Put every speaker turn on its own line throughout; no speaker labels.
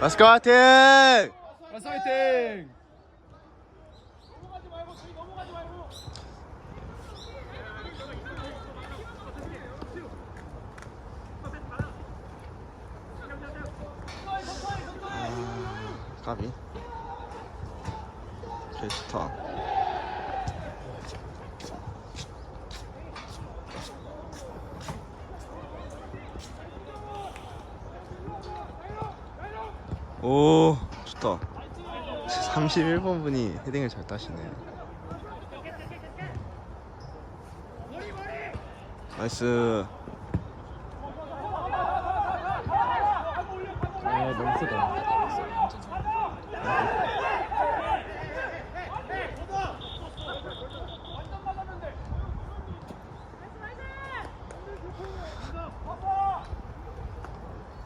마스크 화이팅!
라스 화이팅!
까비 개 좋다 오 좋다. 31번 분이 헤딩을 잘 따시네요. 나이스.
아 너무 크다.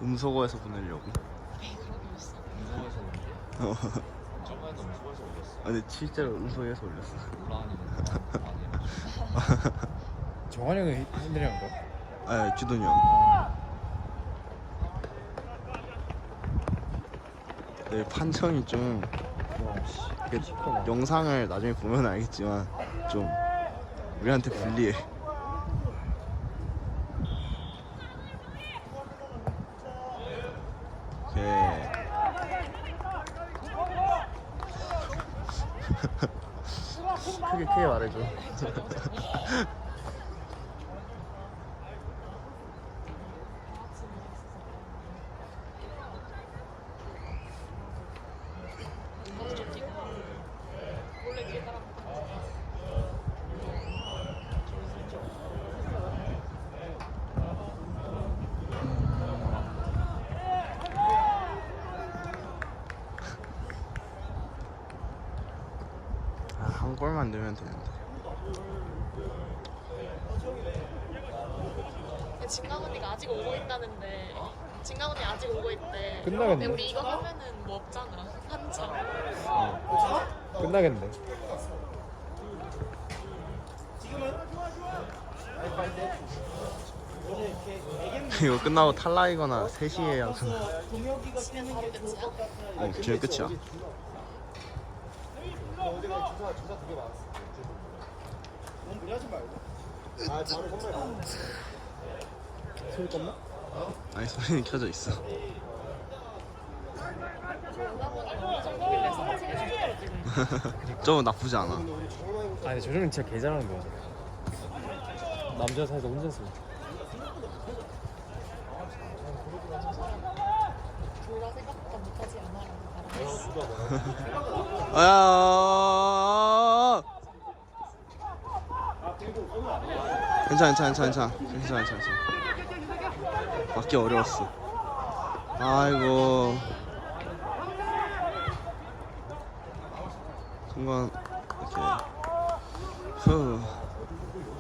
음소거에서 보내려고. 어.
저번에도 무서워서 올렸어.
아, 근데 실제로 음소거에서 올렸어
올라가는
정환이 형이 핸들이 한 거야?
아 주돈이 형 네, 판정이 좀 이게 영상을 나중에 보면 알겠지만 좀 우리한테 불리해. 한 골만 넣으면 되는데.
진강 언니가 아직 오고 있다는데 진강 언니 아직 오고 있대.
끝나겠네.
근데 우리 이거 하면은 뭐 없잖아. 한참.
끝나겠네
이거 끝나고 탈락이거나 3시에 약속.
바로 끝이야?
어, 지금 끝이야.
소리 껐나?
아니 소리는 켜져 있어.
오다보니 엄청 보길래 사진을 찍어라 지금.
좀 나쁘지 않아.
아니 저 정도는 진짜 개 잘하는 거야 남자 사이에서 혼자
쓰둘다 생각보다 못하지 않 아.
괜찮아, 괜찮아, 괜찮아, 괜찮아, 괜찮아, 괜찮아. 맞기 어려웠어. 아이고. 순간 이렇게 후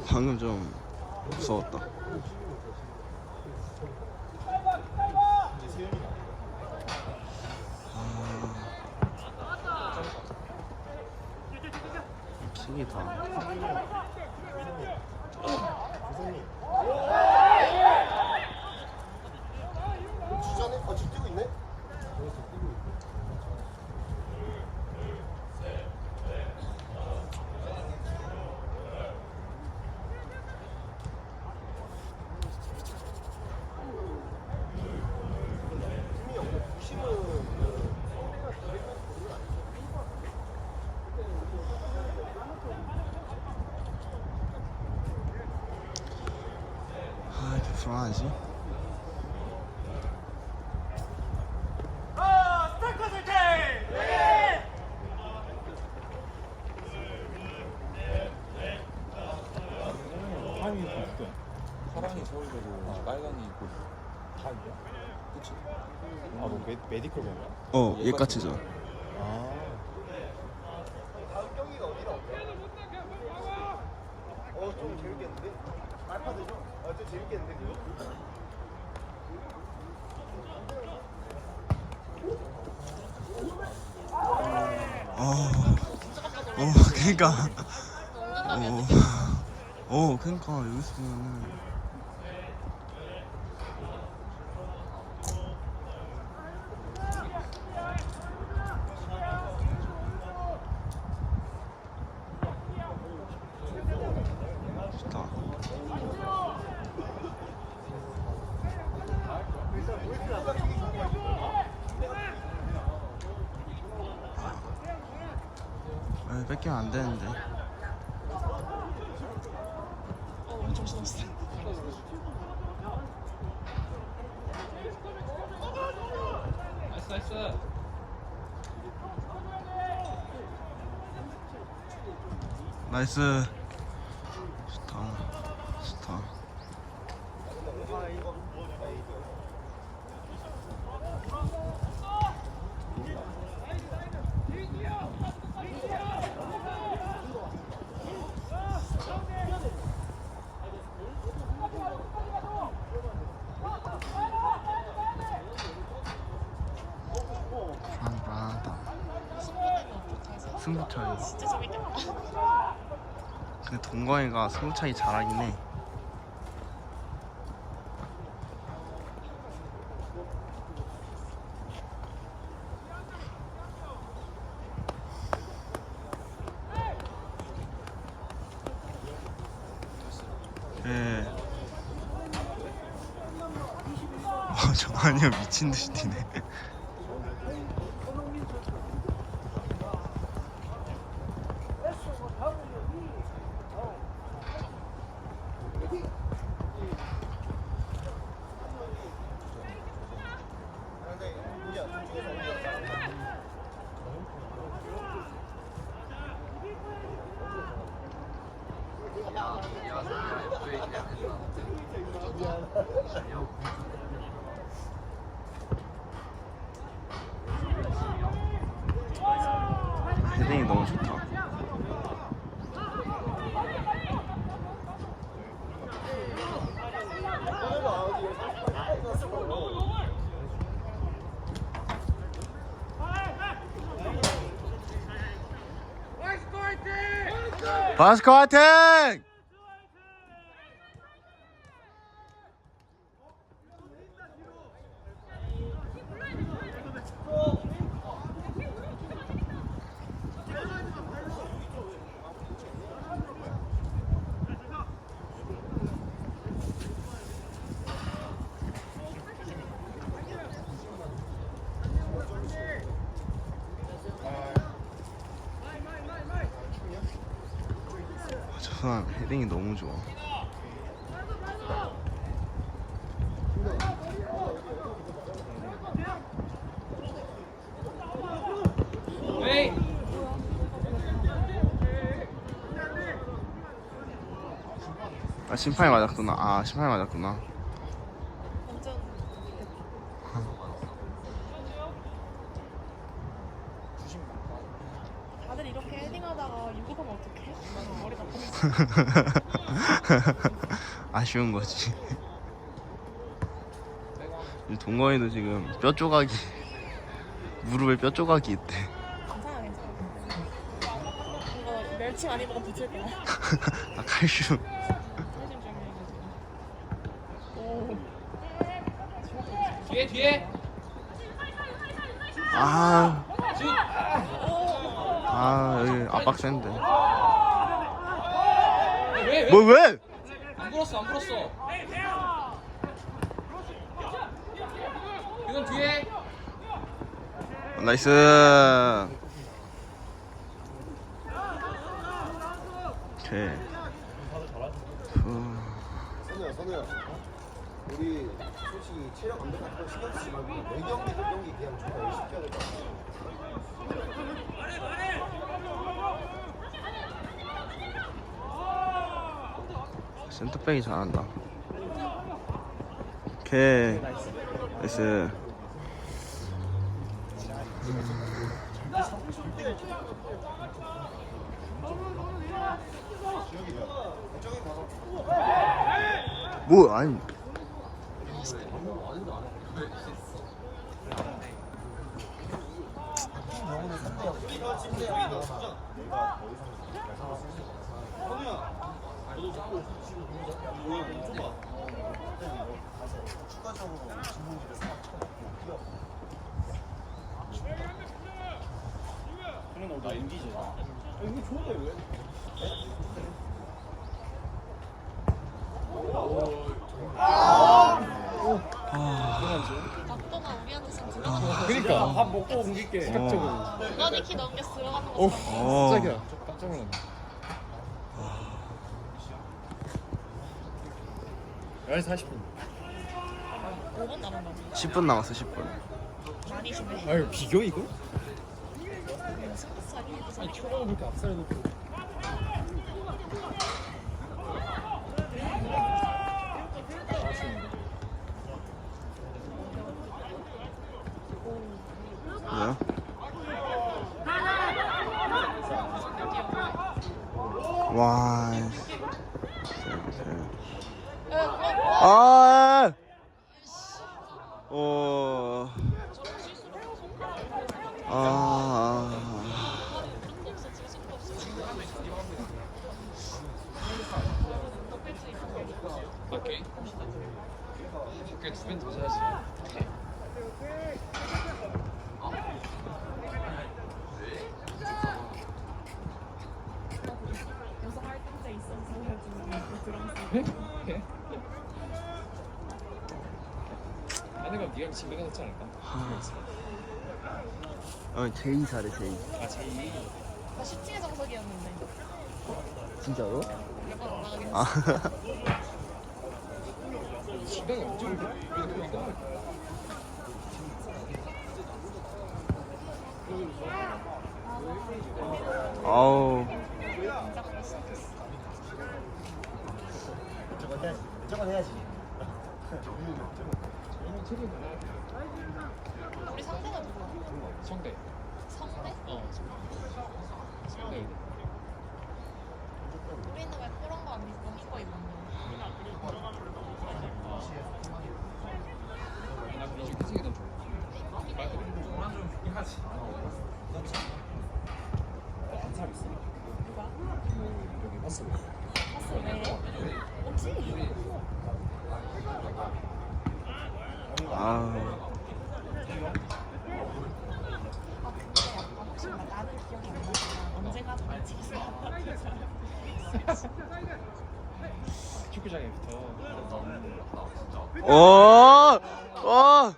방금 좀 무서웠다. 킥이 다. 아,
서울대고? 그치?
아뭐 메디컬 건가?
어, 얘까지죠.
아
어, 어, 그니까. 어, 어, 그니까, 여기서 보면은. 아, 뺏기면 안 되는데.
어 정신없어
나이스 나이스
나이스. 좋다. 좋다. 불안불안하다.
승부는 어떡하지?
승부 차이.
진짜 재밌겠다
근데 동건이가 승부 차이 잘하긴 해. 예. 어, 정한이 형 미친 듯이 뛰네. 헤딩이 너무 좋다. 바스코 화이팅! 저 사람 헤딩이 너무 좋아. 아 심판이 맞았구나. 아 심판이 맞았구나. 아쉬운 거지. 이 동건이도 지금 뼈 조각이 무릎에 뼈 조각이 있대.
괜찮아 괜찮아 이거 멸치 많이 먹어 붙일 거야
아 칼슘.
오
뒤에 뒤에
아, 슛아 여기 압박 센데.
왜왜
뭐 왜?
안 불었어 안 불었어 이건 뒤에
나이스. 오케이. 후.
선우야 선우야 우리 솔직히 체력 안거 신경 쓰지 말고 내 경기 내 경기 그냥 존나 열심히 해야 될것 같아
센터백이 잘한다. 오케이. 나이스. 뭐 아니
각도가 우리한테 좀 그러잖아
그니까 밥, 밥 먹고 옮길게. 시각적으로.
너네 키 넘겼어 들어가는 거
오.
어.
깜짝이야. 좀 깜짝 놀랐네. 11시 40분.
5분 남은 거지
10분 남았어 10분
많이 주네
아유, 비교 이거? 아니, 초반에 그렇게 앞살에 놓고.
뭐야? 와 아! 어. 아.
그런 거 없어 지금 거 없어
밖에 밖에 두배더 자야지 하는 건 네가 집에 가서 않을까?
어, 제이 사래 제이.
아 제이
나 10층의 정석이었는데
진짜로?
몇번 했어
아.
시간이 엄청
아우.
저건 해야지.
우리 상대가 누구야?
성대.
성대?
어 성대.
우리는 왜 그런 거안 입고 이거 입었냐
나 이제 혜승이 넌 좋아 빨리
한살 있어.
누가?
여기 봤어.
봤어 왜? 없지?
아.
아 근데 약간 혹시 나 나는 기억이 안 나지만 언제가 더 일찍
축구장에부터
어. 어.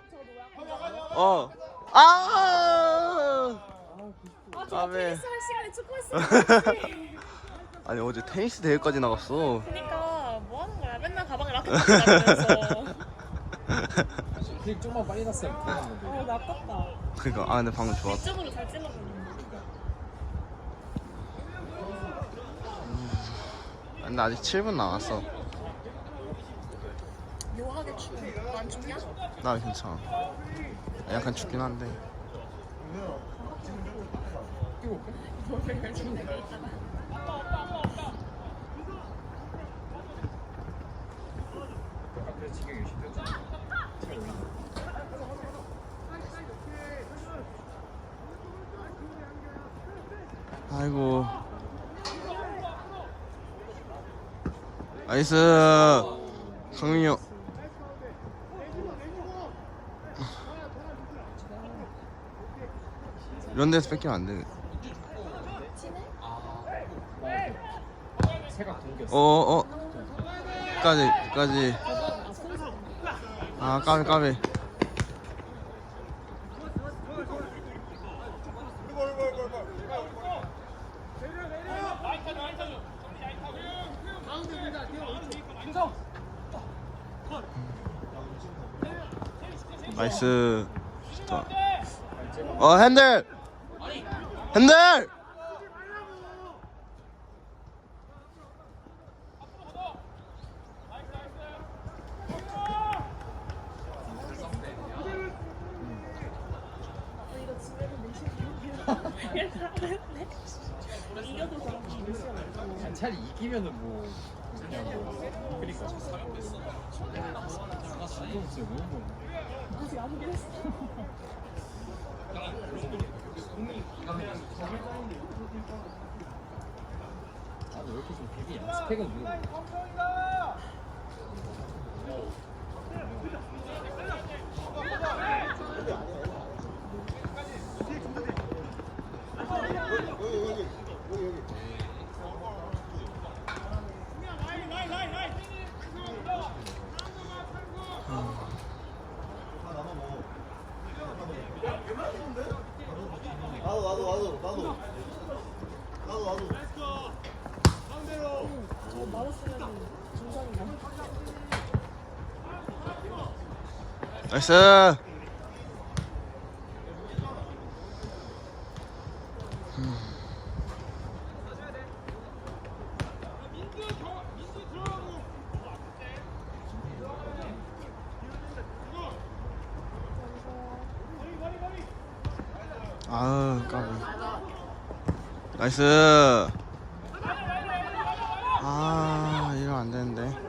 어. 아. 아메.
할 시간에 축구 했으면
아니 어제 테니스 대회까지 나갔어.
그니까 뭐 하는 거야 맨날 가방에 라켓 갖고 다니면서
좀만 빨리 났으면 들어갔는데.
어 나빴다
그러니까 아 근데 방금 좋았다.
이쪽으로 잘 찔러보는데
근데 아직 7분 남았어. 나 괜찮아. 약간 춥긴 한데. 아이고. 나이스. 성민이 형. 이런 데서 뺏기면 안 돼.
새가 동겼어.
어, 어. 까지, 까지. 아, 까비, 까비. 나이스. 좋다. 어, 핸들! 핸들!
차라리 이기면은 뭐 그냥 뭐 그러니까 뭐
아직 안 그랬어
아 왜 이렇게 좀 되게 스펙은 누구
나이스. 아우 까비. 나이스. 아 이러면 안 되는데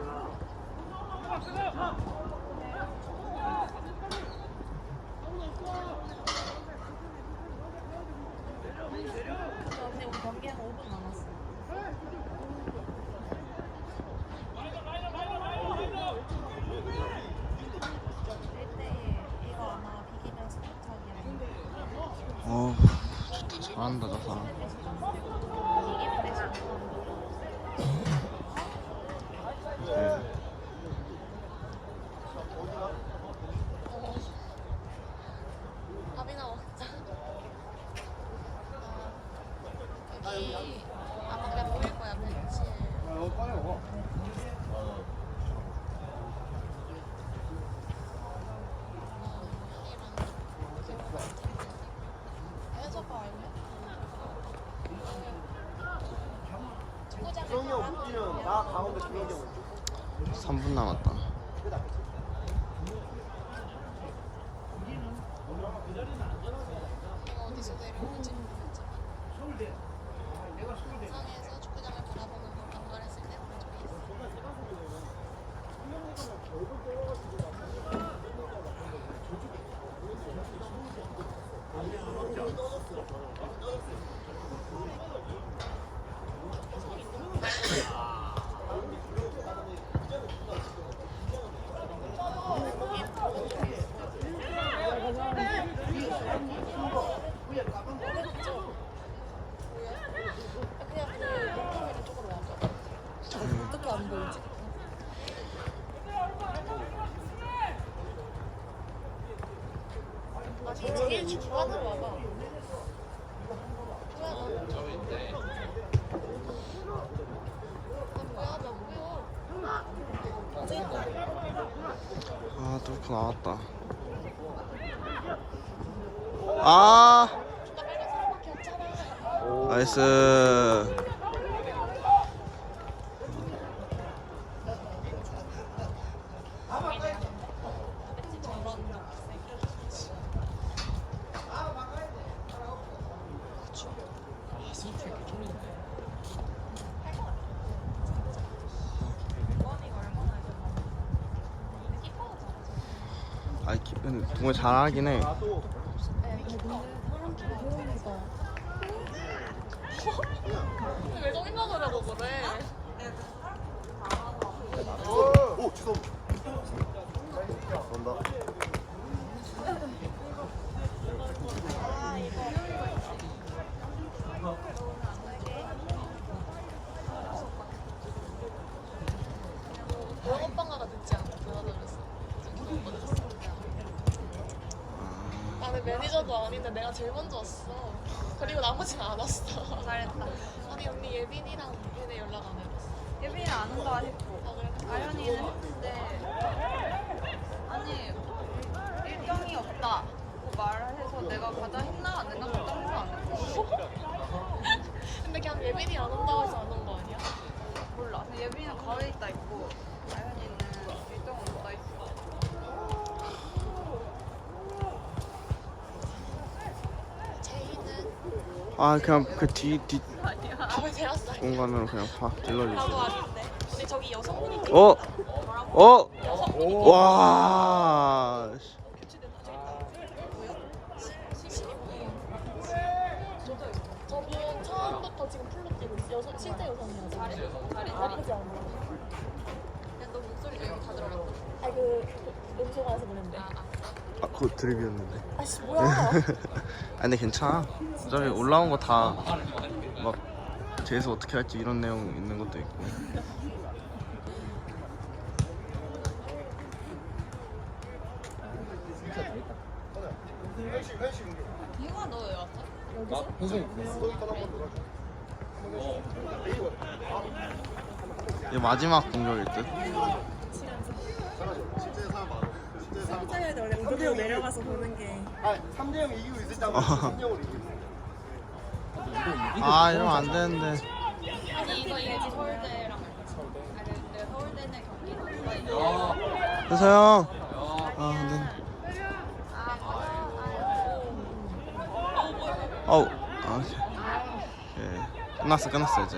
근데 우리 경기 한 5분 남았어. 이거 아마 비기면 스포츠하기야.
어 좋다 잘한다 저 사람
이기면 내 친구.
네.
밥이나 먹자. 아, 여기 아마 그냥 보일 거야 벤치.
어 빨리 먹어
해줘봐 알면.
수영이 형 웃기면 나 가운데 수영이 형 왼쪽
3분 남았다
내가 어디서 내려오는지 모르겠지만 상에서 축구장을 바라보는 걸 관광했을 때 본 적이 있어. 그냥 그 몽골 쪽으로 와봐. 어떻게 안 보이지? 아니 중간으로 와봐. 뭐야 너?
저인데
아 뭐야 나 뭐야?
아 뚫고 나왔다 아
나 빨간 사람밖에 없잖아.
나이스
저런
아 스위트 이렇게 쫄리네
원이가 얼마나 했나? 근데 키퍼가 잘하잖아.
아이 기- 근데 동호 잘하긴
해왜 정인 먹으려고 그래?
오 죄송합니다 감사합니다
영업방가가 늦지 않아. 전화드렸어. 지금 기다렸어. 나는 매니저도 아닌데 내가 제일 먼저 왔어. 그리고 나머지는 안 왔어.
잘했다.
아니 언니 예빈이랑 얘네 연락 안 해봤어.
예빈이는 안 온다 싶고
아 그래?
아연이는 했는데 아니 일정이 없다 고 말해서 내가 가자 했나 안 했나 그것도 한 번도 안 했고
근데 그냥 예빈이 안 온다고 해서 안 온 거 아니야?
몰라 근데 예빈이는 가을에 있다 있고 아연이는 일정 없다 있어
제이는
아 그냥 그뒤뒷
밥을.
공간으로 그냥 찔러주세요
아닌데. 근데 저기 여성분이
어? 어? 와 씨.
교체됐다. 저기 있다. 뭐야? 시- 신입이에요. 저분 처음부터 지금 풀로 뛰고 있어. 여성 실제 여성이야. 잘해. 잘해. 나쁘지 않아.
야너 목소리 여기 다 들어갔다
아니 그 음소거에서 보냈는데.
아 그거 드립이었는데
아씨 뭐야?
아 근데 괜찮아 어차피 올라온 거 다막 재수 어떻게 할지 이런 내용 있는 것도 있고
이거 너왜 왔어?
현성이 그랬어.
이게 마지막 공격일 듯.
진짜 원래 무대로 내려가서 보는 게
아 3대 0 이기고 있을 때 한번 3대 0으로 이기고 있어
아 이러면 안 되는데.
아니 이거 이거지 서울대랑 아니 근데 서울대는 경기가
현서 형. 아 네. 어우. 아, 오케이. 오케이. 끝났어 끝났어 이제.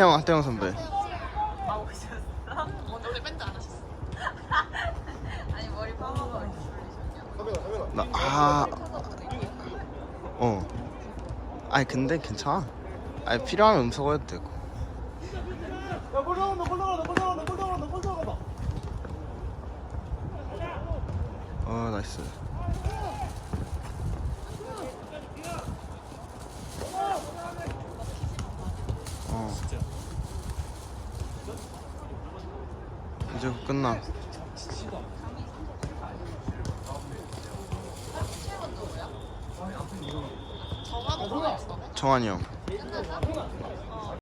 하태영 하태영 선배.
오늘 밴드 안 하셨어.
아니 머리 파마가
나 아. 어. 아니 근데 괜찮아. 아니 필요하면 음소거 해도 되고.
야 골 나간다 골 나간다 골 나간다 골 나간다 골 나간다
어 나이스. on you.